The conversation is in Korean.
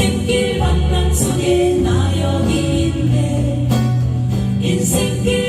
인생길 방랑 속에 나 여기 있네. 인생길